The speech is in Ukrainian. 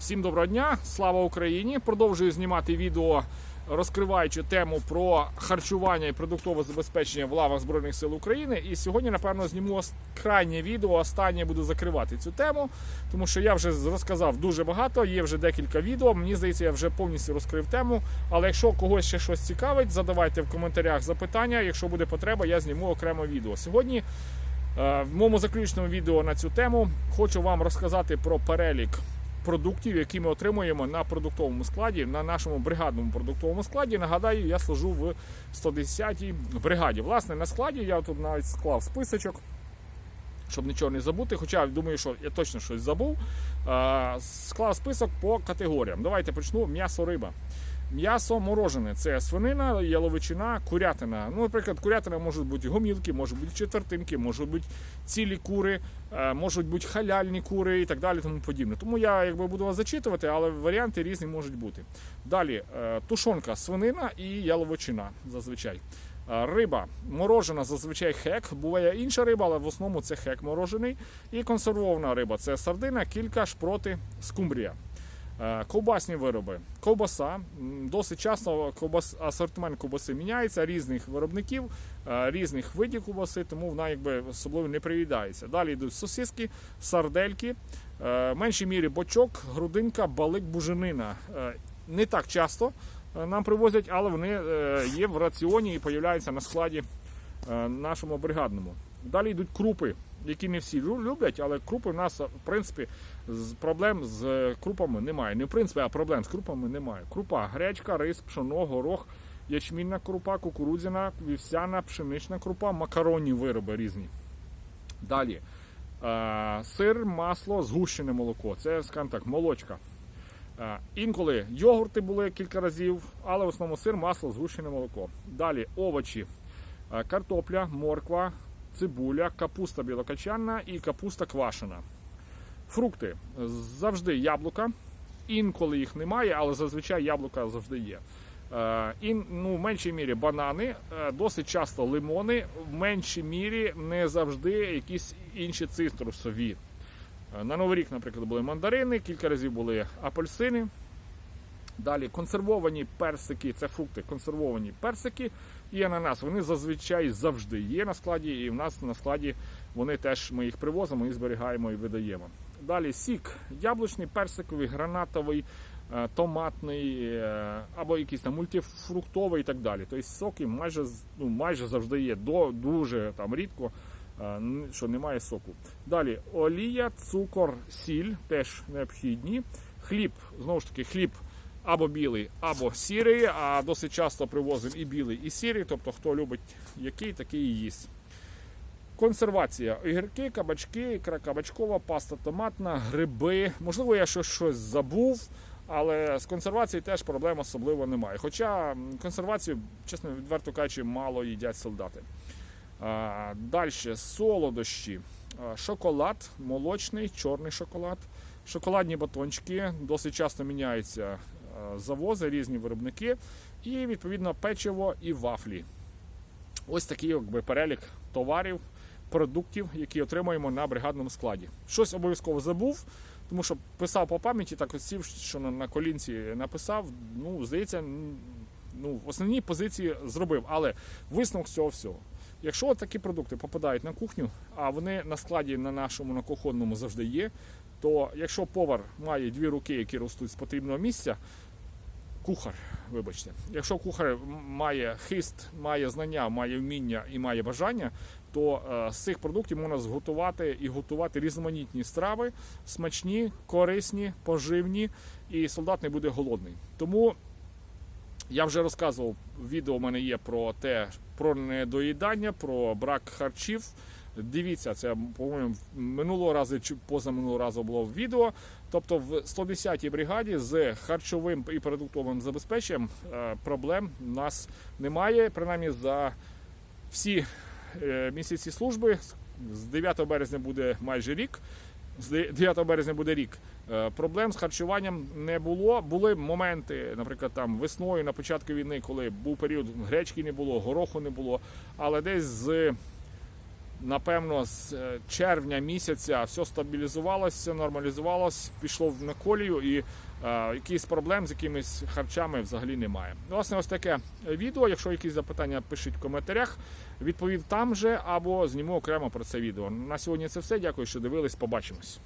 Всім доброго дня, слава Україні! Продовжую знімати відео, розкриваючи тему про харчування і продуктове забезпечення в лавах Збройних сил України. І сьогодні, напевно, зніму крайнє відео. Останнє буду закривати цю тему, тому що я вже розказав дуже багато. Є вже декілька відео. Мені здається, я вже повністю розкрив тему. Але якщо когось ще щось цікавить, задавайте в коментарях запитання. Якщо буде потреба, я зніму окремо відео. Сьогодні. Е, В моєму заключному відео на цю тему хочу вам розказати про перелік продуктів, які ми отримуємо на продуктовому складі, на нашому бригадному продуктовому складі. Нагадаю, я служу в 110-й бригаді. Власне, на складі я тут навіть склав списочок. Щоб нічого не забути, хоча думаю, що я точно щось забув. Склав список по категоріям. Давайте почну. М'ясо риба. М'ясо морожене це свинина, яловичина, курятина. Ну, наприклад, курятина можуть бути гомілки, можуть бути четвертинки, можуть бути цілі кури, е, можуть бути халяльні кури і так далі. Тому подібне. Тому я якби буду вас зачитувати, але варіанти різні можуть бути. Далі е, тушонка, свинина і яловичина зазвичай. Е, Риба морожена зазвичай хек. Буває інша риба, але в основному це хек морожений. І консервована риба це сардина, кілька, шпроти, скумбрія. Е, Ковбасні вироби. Ковбаса. Досить часто ковбас, асортимент ковбаси міняється різних виробників, е, різних видів ковбаси, тому вона якби особливо не приїдається. Далі йдуть сосиски, сардельки, е, в меншій мірі бочок, грудинка, балик, буженина. Не так часто нам привозять, але вони є в раціоні і появляються на складі нашому бригадному. Далі йдуть крупи, які не всі люблять, але крупи в нас, в принципі, проблем з е, крупами немає. Не в принципі, а проблем з крупами немає. Крупа, гречка, рис, пшоно, горох, ячмінна крупа, кукурудзяна, вівсяна, пшенична крупа, макаронні вироби різні. Далі. Е, сир, масло, згущене молоко. Це, скажімо так, молочка. Е, Інколи йогурти були кілька разів, але в основному сир, масло, згущене молоко. Далі овочі, картопля, морква, цибуля, капуста білокачанна і капуста квашена. Фрукти завжди яблука. Інколи їх немає, але зазвичай яблука завжди є. Е, І ну, в меншій мірі банани, е, досить часто лимони, в меншій мірі не завжди якісь інші цитрусові. Е, На Новий рік, наприклад, були мандарини, кілька разів були апельсини. Далі консервовані персики, це фрукти, консервовані персики і ананас. Вони зазвичай завжди є на складі, і в нас на складі вони теж ми їх привозимо і зберігаємо і видаємо. Далі сік яблучний, персиковий, гранатовий, е, томатний е, або якийсь там мультифруктовий і так далі. Тобто соки майже, ну, майже завжди є. До, дуже там рідко, е, що немає соку. Далі олія, цукор, сіль теж необхідні. Хліб, знову ж таки, хліб або білий, або сірий, а досить часто привозимо і білий, і сірий, тобто хто любить який, такий і їсть. Консервація. Огірки, кабачки, ікра кабачкова, паста томатна, гриби. Можливо, я щось, щось забув, але з консервацією теж проблем особливо немає. Хоча консервацію, чесно відверто кажучи, мало їдять солдати. Далі солодощі. Шоколад, молочний, чорний шоколад. Шоколадні батончики досить часто міняються завози, різні виробники. І відповідно печиво і вафлі. Ось такий якби, перелік товарів, продуктів, які отримуємо на бригадному складі. Щось обов'язково забув, тому що писав по пам'яті, так ось сів, що на, колінці написав. Ну, здається, ну, основні позиції зробив, але висновок цього всього. Якщо такі продукти попадають на кухню, а вони на складі на нашому на кухонному завжди є, то якщо повар має дві руки, які ростуть з потрібного місця, кухар, вибачте, якщо кухар має хист, має знання, має вміння і має бажання, то е, з цих продуктів можна зготувати і готувати різноманітні страви, смачні, корисні, поживні, і солдат не буде голодний. Тому я вже розказував, відео в мене є про те, про недоїдання, про брак харчів. Дивіться, це, по-моєму, минулого разу чи позаминулого разу було в відео. Тобто в 110-й бригаді з харчовим і продуктовим забезпеченням е, проблем у нас немає. Принаймні за всі е, місяці служби. З 9 березня буде майже рік. З 9 березня буде рік. Е, Проблем з харчуванням не було. Були моменти, наприклад, там весною на початку війни, коли був період гречки не було, гороху не було. Але десь з Напевно, з е, червня місяця все стабілізувалося, все нормалізувалось, пішло в наколію і е, якихось проблем з якимись харчами взагалі немає. Власне, ось таке відео. Якщо якісь запитання, пишіть в коментарях. Відповів там же або зніму окремо про це відео. На сьогодні це все. Дякую, що дивились. Побачимось.